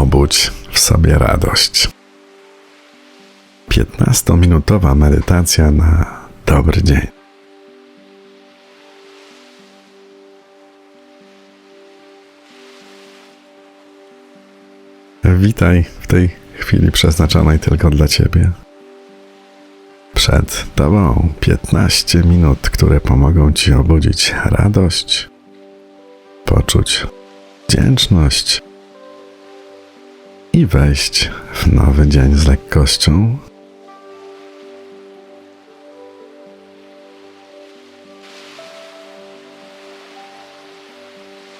obudź w sobie radość. 15-minutowa medytacja na dobry dzień. Witaj w tej chwili przeznaczonej tylko dla Ciebie. Przed Tobą 15 minut, które pomogą Ci obudzić radość, poczuć wdzięczność i wejść w nowy dzień z lekkością.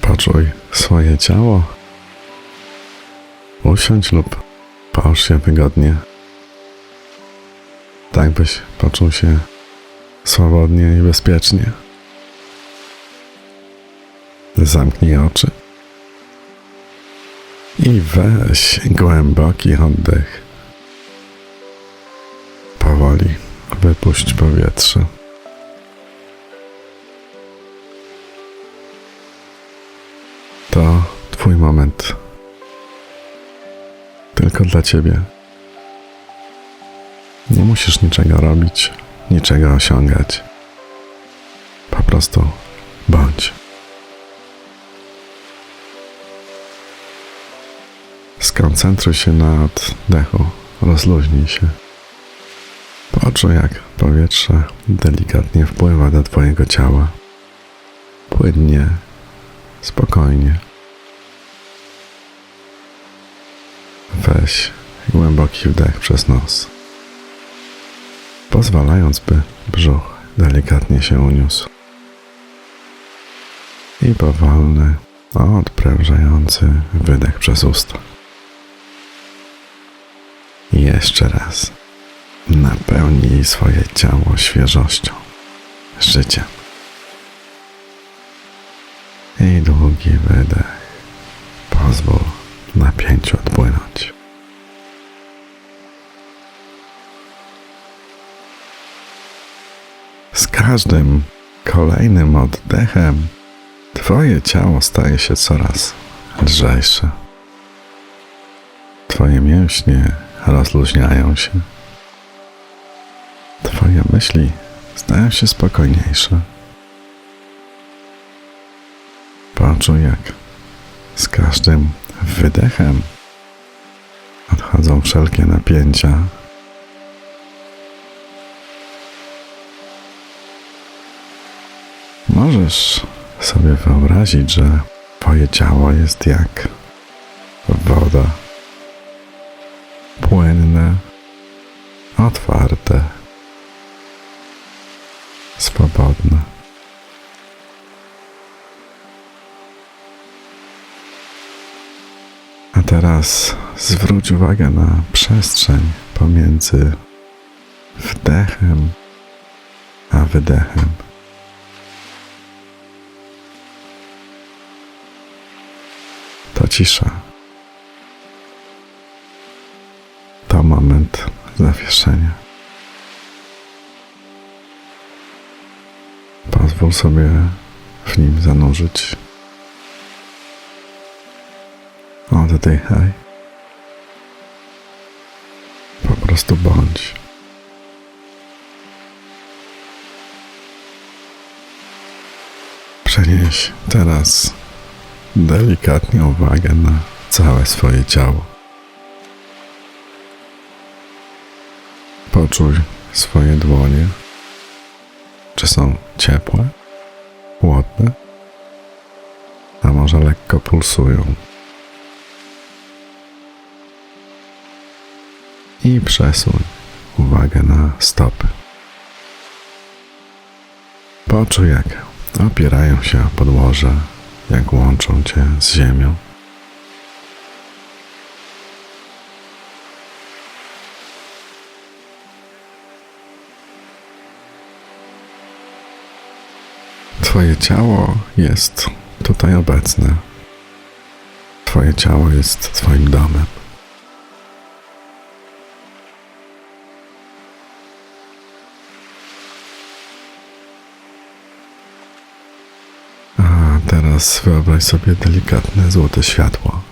Poczuj swoje ciało. Usiądź lub połóż się wygodnie. Tak byś poczuł się swobodnie i bezpiecznie. Zamknij oczy i weź głęboki oddech. Powoli wypuść powietrze. To Twój moment. Tylko dla Ciebie. Nie musisz niczego robić, niczego osiągać. Po prostu bądź. Skoncentruj się na oddechu, rozluźnij się. Poczuj, jak powietrze delikatnie wpływa do Twojego ciała. Płynnie, spokojnie. Weź głęboki wdech przez nos, pozwalając, by brzuch delikatnie się uniósł. I powolny, odprężający wydech przez usta. Jeszcze raz. Napełnij swoje ciało świeżością, życiem. I długi wydech. Pozwól napięciu odpłynąć. Z każdym kolejnym oddechem Twoje ciało staje się coraz lżejsze. Twoje mięśnie rozluźniają się. Twoje myśli stają się spokojniejsze. Poczuj, jak z każdym wydechem odchodzą wszelkie napięcia. Możesz sobie wyobrazić, że Twoje ciało jest jak woda płynne, otwarte, swobodne. A teraz zwróć uwagę na przestrzeń pomiędzy wdechem a wydechem. To cisza. Moment zawieszenia. Pozwól sobie w nim zanurzyć. Oddychaj. Po prostu bądź. Przenieś teraz delikatnie uwagę na całe swoje ciało. Poczuj swoje dłonie. Czy są ciepłe, chłodne, a może lekko pulsują. I przesuń uwagę na stopy. Poczuj, jak opierają się o podłoże, jak łączą cię z ziemią. Twoje ciało jest tutaj obecne. Twoje ciało jest Twoim domem. A teraz wyobraź sobie delikatne złote światło.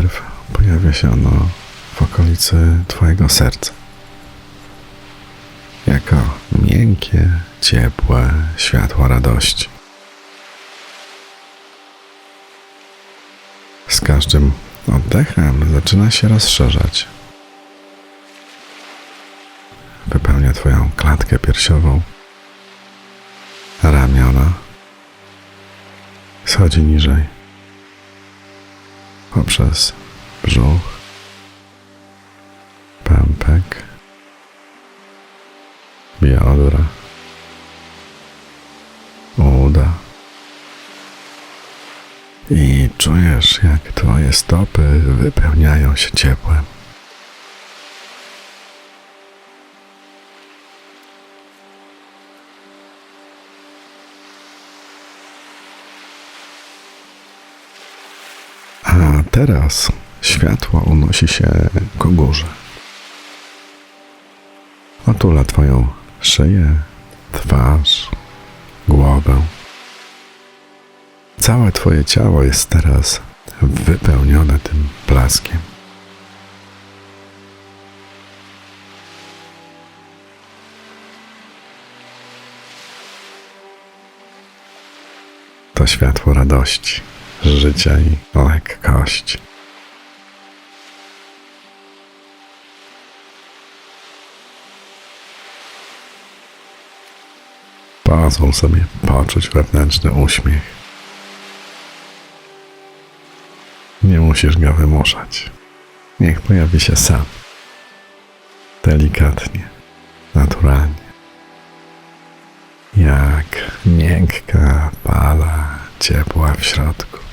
Najpierw pojawia się ono w okolicy Twojego serca. Jako miękkie, ciepłe światło radości. Z każdym oddechem zaczyna się rozszerzać. Wypełnia Twoją klatkę piersiową, ramiona, schodzi niżej, poprzez brzuch, pępek, biodra, uda. I czujesz, jak Twoje stopy wypełniają się ciepłem. Teraz światło unosi się ku górze. Otula Twoją szyję, twarz, głowę. Całe Twoje ciało jest teraz wypełnione tym blaskiem. To światło radości, życia i lekkości. Pozwól sobie poczuć wewnętrzny uśmiech. Nie musisz go wymuszać. Niech pojawi się sam. Delikatnie, naturalnie. Jak miękka fala ciepła w środku.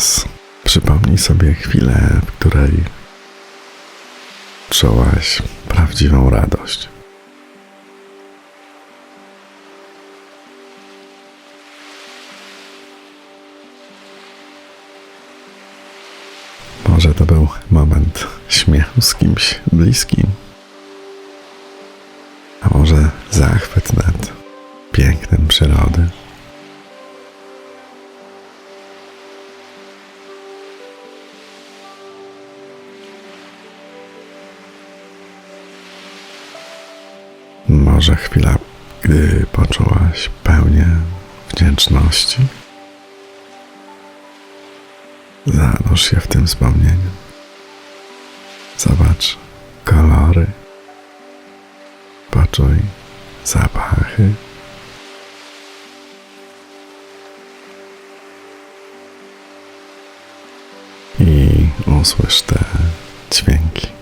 Teraz przypomnij sobie chwilę, w której czułaś prawdziwą radość. Może to był moment śmiechu z kimś bliskim, a może zachwyt nad pięknem przyrody. Może chwila, gdy poczułaś pełnię wdzięczności? Zanurz się w tym wspomnieniu. Zobacz kolory. Poczuj zapachy. I usłysz te dźwięki.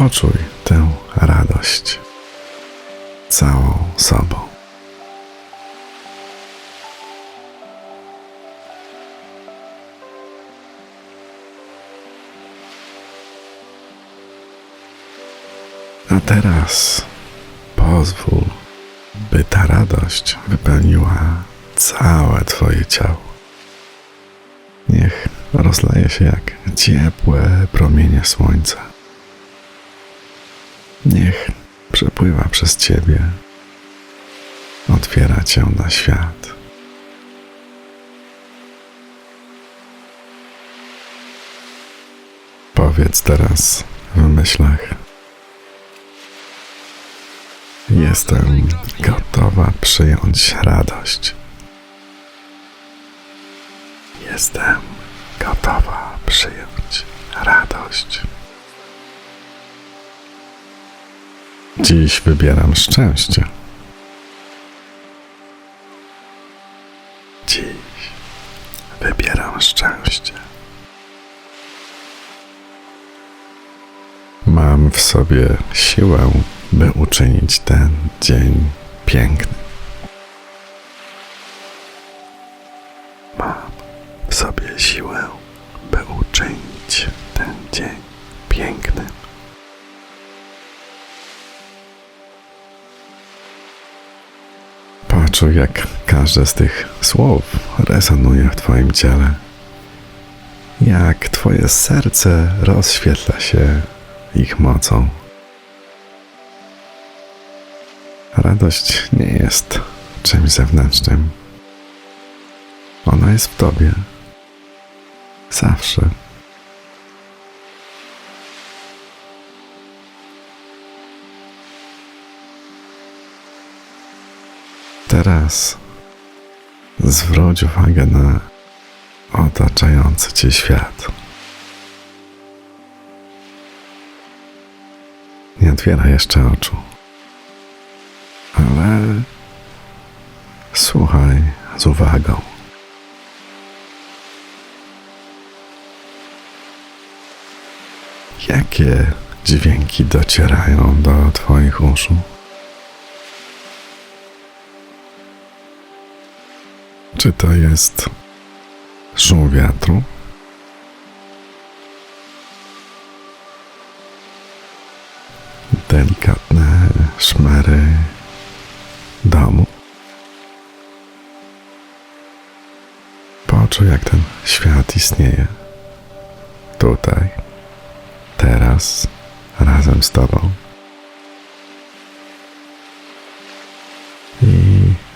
Poczuj tę radość całą sobą. A teraz pozwól, by ta radość wypełniła całe Twoje ciało. Niech rozleje się jak ciepłe promienie słońca. Niech przepływa przez Ciebie, otwiera Cię na świat. Powiedz teraz w myślach. Jestem gotowa przyjąć radość. Jestem gotowa przyjąć radość. Dziś wybieram szczęście. Dziś wybieram szczęście. Mam w sobie siłę, by uczynić ten dzień piękny. Mam w sobie siłę, Jak każde z tych słów rezonuje w Twoim ciele. Jak Twoje serce rozświetla się ich mocą. Radość nie jest czymś zewnętrznym. Ona jest w Tobie. Zawsze. Teraz zwróć uwagę na otaczający Cię świat. Nie otwieraj jeszcze oczu, ale słuchaj z uwagą. Jakie dźwięki docierają do Twoich uszu? Czy to jest szum wiatru? Delikatne szmery domu? Poczuj, jak ten świat istnieje. Tutaj, teraz, razem z Tobą.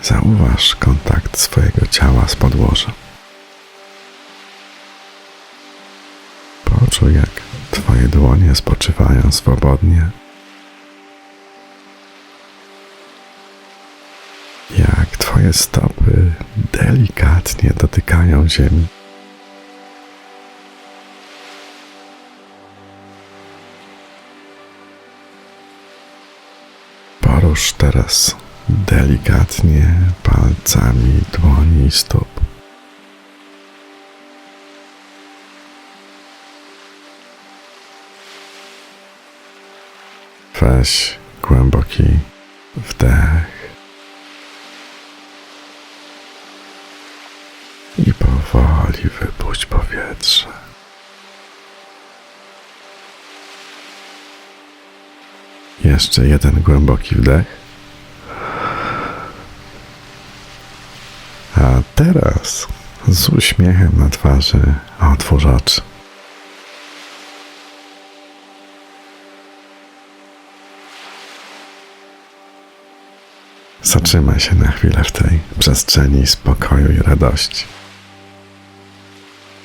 Zauważ kontakt swojego ciała z podłożem. Poczuj, jak Twoje dłonie spoczywają swobodnie. Jak Twoje stopy delikatnie dotykają ziemi. Porusz teraz delikatnie palcami dłoni i stóp. Weź głęboki wdech i powoli wypuść powietrze. Jeszcze jeden głęboki wdech. A teraz z uśmiechem na twarzy otwórz oczy. Zatrzymaj się na chwilę w tej przestrzeni spokoju i radości.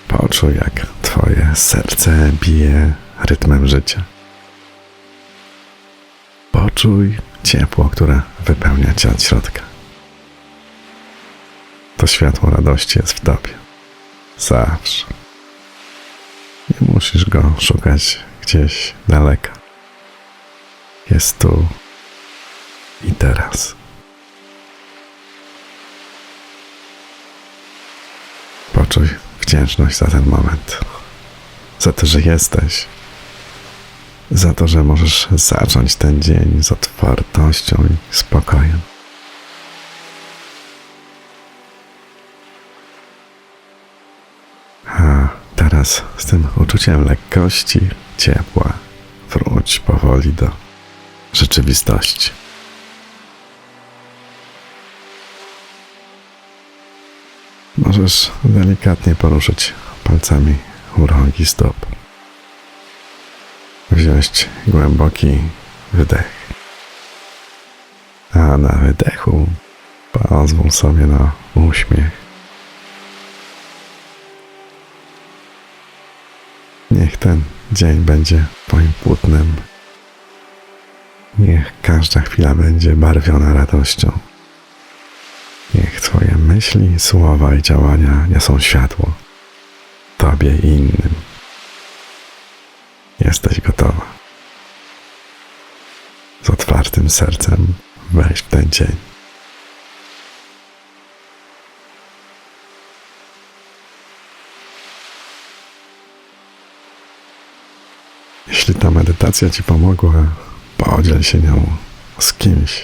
Poczuj, jak Twoje serce bije rytmem życia. Poczuj ciepło, które wypełnia Cię od środka. To światło radości jest w Tobie. Zawsze. Nie musisz go szukać gdzieś daleka. Jest tu i teraz. Poczuj wdzięczność za ten moment. Za to, że jesteś. Za to, że możesz zacząć ten dzień z otwartością i spokojem. Teraz z tym uczuciem lekkości, ciepła, wróć powoli do rzeczywistości. Możesz delikatnie poruszyć palcami u rogi stóp. Wziąć głęboki wydech. A na wydechu pozwól sobie na uśmiech. Niech ten dzień będzie Twoim płótnem. Niech każda chwila będzie barwiona radością. Niech Twoje myśli, słowa i działania niosą światło Tobie i innym. Jesteś gotowa. Z otwartym sercem wejść w ten dzień. Jeśli ta medytacja Ci pomogła, podziel się nią z kimś,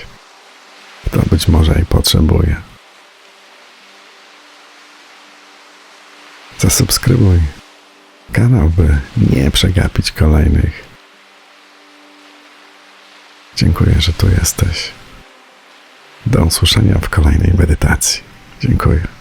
kto być może jej potrzebuje. Zasubskrybuj kanał, by nie przegapić kolejnych. Dziękuję, że tu jesteś. Do usłyszenia w kolejnej medytacji. Dziękuję.